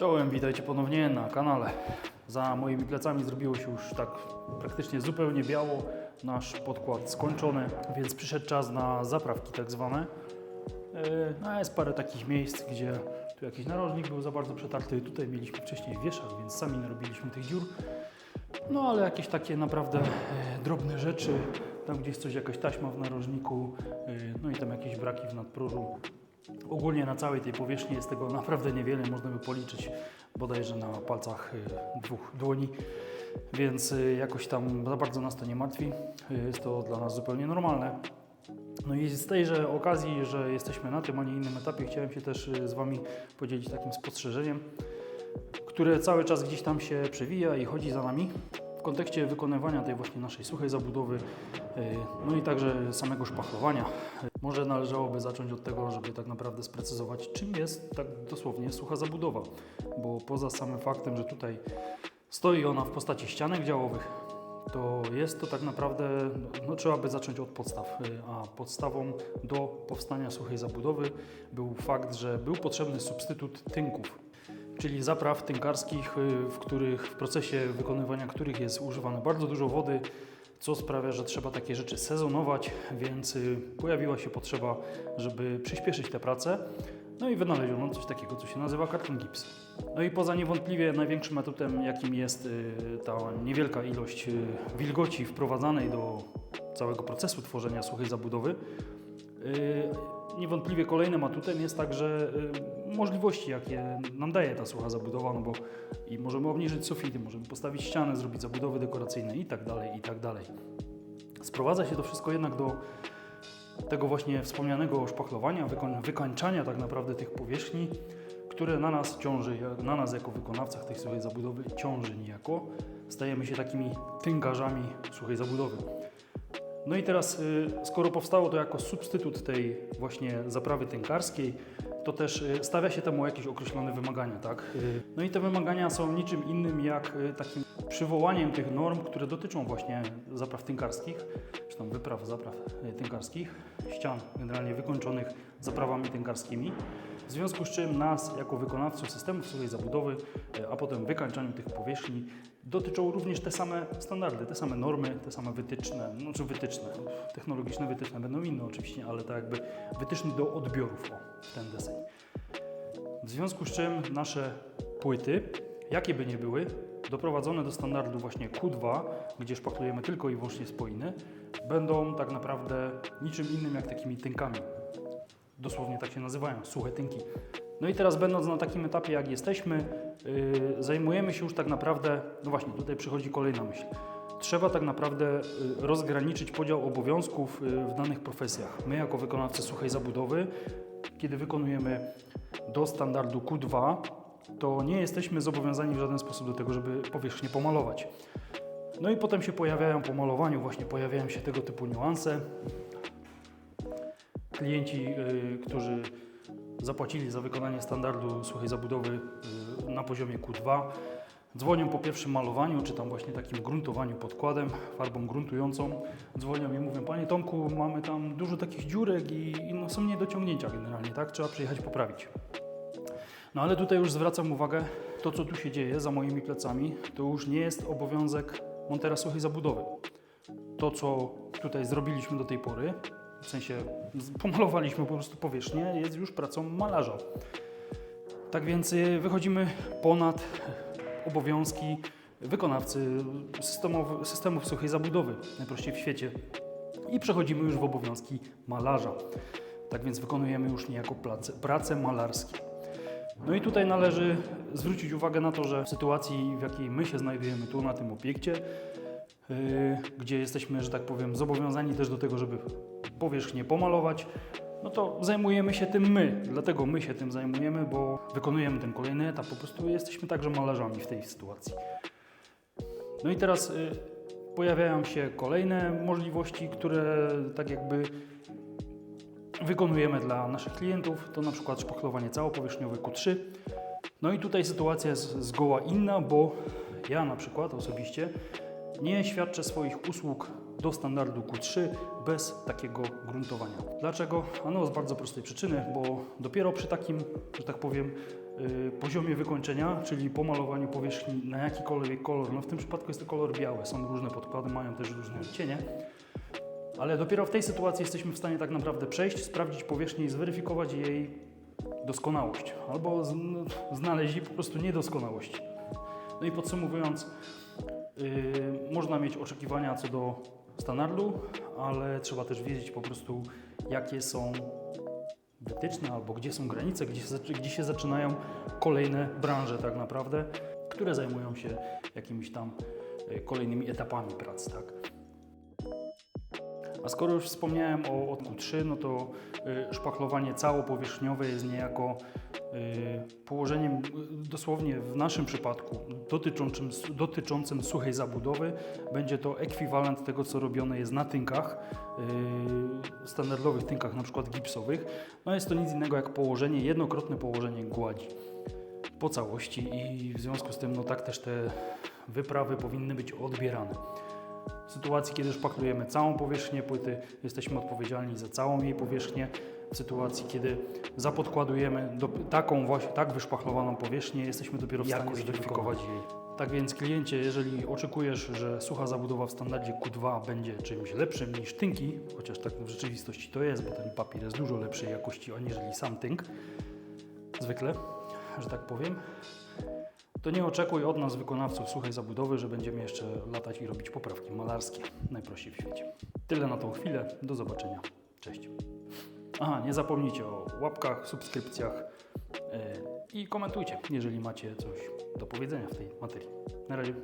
Czołem, witajcie ponownie na kanale. Za moimi plecami zrobiło się już tak praktycznie zupełnie biało. Nasz podkład skończony, więc przyszedł czas na zaprawki tak zwane. Yy, No jest parę takich miejsc, gdzie tu jakiś narożnik był za bardzo przetarty. Tutaj mieliśmy wcześniej wieszak, więc sami narobiliśmy tych dziur. No ale jakieś takie naprawdę e, drobne rzeczy, tam gdzieś coś, jakaś taśma w narożniku, e, no i tam jakieś braki w nadpróżu. Ogólnie na całej tej powierzchni jest tego naprawdę niewiele, można by policzyć bodajże na palcach e, dwóch dłoni, więc e, jakoś tam za bardzo nas to nie martwi, E, jest to dla nas zupełnie normalne. No i z tejże okazji, że jesteśmy na tym, a nie innym etapie, chciałem się też z Wami podzielić takim spostrzeżeniem, które cały czas gdzieś tam się przewija i chodzi za nami w kontekście wykonywania tej właśnie naszej suchej zabudowy, yy, no i także samego szpachlowania. Może należałoby zacząć od tego, żeby tak naprawdę sprecyzować, czym jest tak dosłownie sucha zabudowa, bo poza samym faktem, że tutaj stoi ona w postaci ścianek działowych, to jest to tak naprawdę, no trzeba by zacząć od podstaw, yy, a podstawą do powstania suchej zabudowy był fakt, że był potrzebny substytut tynków czyli zapraw tynkarskich, y, w których w procesie wykonywania których jest używane bardzo dużo wody, co sprawia, że trzeba takie rzeczy sezonować, więc y, pojawiła się potrzeba, żeby przyspieszyć te prace. No i wynaleziono coś takiego, co się nazywa karton gips. No i poza niewątpliwie największym atutem, jakim jest y, ta niewielka ilość wilgoci wprowadzanej do całego procesu tworzenia suchej zabudowy, niewątpliwie kolejnym atutem jest także możliwości, jakie nam daje ta sucha zabudowa, no bo i możemy obniżyć sufity, możemy postawić ścianę, zrobić zabudowy dekoracyjne i tak dalej, i tak dalej. Sprowadza się to wszystko jednak do tego właśnie wspomnianego szpachlowania, wykoń- wykańczania tak naprawdę tych powierzchni, które na nas ciąży, na nas jako wykonawcach tej suchej zabudowy ciąży niejako. Stajemy się takimi tynkarzami suchej zabudowy. No i teraz, y, skoro powstało to jako substytut tej właśnie zaprawy tynkarskiej, to też y, stawia się temu jakieś określone wymagania, tak? Y, No i te wymagania są niczym innym jak y, takim przywołaniem tych norm, które dotyczą właśnie zapraw tynkarskich, czy tam wypraw zapraw tynkarskich, ścian generalnie wykończonych zaprawami tynkarskimi. W związku z czym nas, jako wykonawców systemów suchej zabudowy, a potem wykańczaniu tych powierzchni, dotyczą również te same standardy, te same normy, te same wytyczne, no czy wytyczne, technologiczne wytyczne będą inne oczywiście, ale tak jakby wytyczne do odbiorów, o, ten deseń. W związku z czym nasze płyty, jakie by nie były, doprowadzone do standardu właśnie Q2, gdzie szpachlujemy tylko i wyłącznie spoiny, będą tak naprawdę niczym innym jak takimi tynkami. Dosłownie tak się nazywają, suche tynki. No i teraz będąc na takim etapie jak jesteśmy, yy, zajmujemy się już tak naprawdę, no właśnie tutaj przychodzi kolejna myśl. Trzeba tak naprawdę y, rozgraniczyć podział obowiązków y, w danych profesjach. My jako wykonawcy suchej zabudowy, kiedy wykonujemy do standardu Q2, to nie jesteśmy zobowiązani w żaden sposób do tego, żeby powierzchnię pomalować. No i potem się pojawiają po malowaniu, właśnie pojawiają się tego typu niuanse. Klienci, y, którzy zapłacili za wykonanie standardu suchej zabudowy y, na poziomie Q2, dzwonią po pierwszym malowaniu, czy tam właśnie takim gruntowaniu podkładem, farbą gruntującą. Dzwonią i mówią, Panie Tomku, mamy tam dużo takich dziurek i, i no, są niedociągnięcia generalnie, tak? Trzeba przyjechać poprawić. No ale tutaj już zwracam uwagę, to co tu się dzieje za moimi plecami, to już nie jest obowiązek montera suchej zabudowy. To co tutaj zrobiliśmy do tej pory, w sensie pomalowaliśmy po prostu powierzchnię, jest już pracą malarza. Tak więc y, wychodzimy ponad obowiązki wykonawcy systemowy, systemów suchej zabudowy, najprościej w świecie, i przechodzimy już w obowiązki malarza. Tak więc wykonujemy już niejako prace, prace malarskie. No i tutaj należy zwrócić uwagę na to, że w sytuacji, w jakiej my się znajdujemy tu na tym obiekcie, yy, gdzie jesteśmy, że tak powiem, zobowiązani też do tego, żeby powierzchnię pomalować, no to zajmujemy się tym my. Dlatego my się tym zajmujemy, bo wykonujemy ten kolejny etap. Po prostu jesteśmy także malarzami w tej sytuacji. No i teraz y, pojawiają się kolejne możliwości, które tak jakby wykonujemy dla naszych klientów. To na przykład szpachlowanie całopowierzchniowe Q3. No i tutaj sytuacja jest zgoła inna, bo ja na przykład osobiście nie świadczę swoich usług do standardu Q3 bez takiego gruntowania. Dlaczego? Ano z bardzo prostej przyczyny, bo dopiero przy takim, że tak powiem, y, poziomie wykończenia, czyli pomalowaniu powierzchni na jakikolwiek kolor. No w tym przypadku jest to kolor biały, są różne podkłady, mają też różne odcienie. Ale dopiero w tej sytuacji jesteśmy w stanie tak naprawdę przejść, sprawdzić powierzchnię i zweryfikować jej doskonałość. Albo znaleźć jej po prostu niedoskonałość. No i podsumowując, Yy, można mieć oczekiwania co do standardu, ale trzeba też wiedzieć po prostu, jakie są wytyczne albo gdzie są granice, gdzie, gdzie się zaczynają kolejne branże tak naprawdę, które zajmują się jakimiś tam yy, kolejnymi etapami pracy, tak. A skoro już wspomniałem o odku 3, no to y, szpachlowanie całopowierzchniowe jest niejako położeniem, y, dosłownie w naszym przypadku, dotyczącym, dotyczącym suchej zabudowy. Będzie to ekwiwalent tego, co robione jest na tynkach, y, standardowych tynkach, na przykład gipsowych. No jest to nic innego jak położenie, jednokrotne położenie gładzi po całości i w związku z tym no tak też te wyprawy powinny być odbierane. W sytuacji, kiedy szpachlujemy całą powierzchnię płyty, jesteśmy odpowiedzialni za całą jej powierzchnię. W sytuacji, kiedy zapodkładujemy do, taką właśnie, tak wyszpachlowaną powierzchnię, jesteśmy dopiero w stanie zweryfikować jej. Tak więc kliencie, jeżeli oczekujesz, że sucha zabudowa w standardzie Q2 będzie czymś lepszym niż tynki, chociaż tak w rzeczywistości to jest, bo ten papier jest dużo lepszej jakości aniżeli sam tynk, zwykle, że tak powiem, to nie oczekuj od nas, wykonawców suchej zabudowy, że będziemy jeszcze latać i robić poprawki malarskie. Najprościej w świecie. Tyle na tą chwilę. Do zobaczenia. Cześć. Aha, nie zapomnijcie o łapkach, subskrypcjach yy, i komentujcie, jeżeli macie coś do powiedzenia w tej materii. Na razie.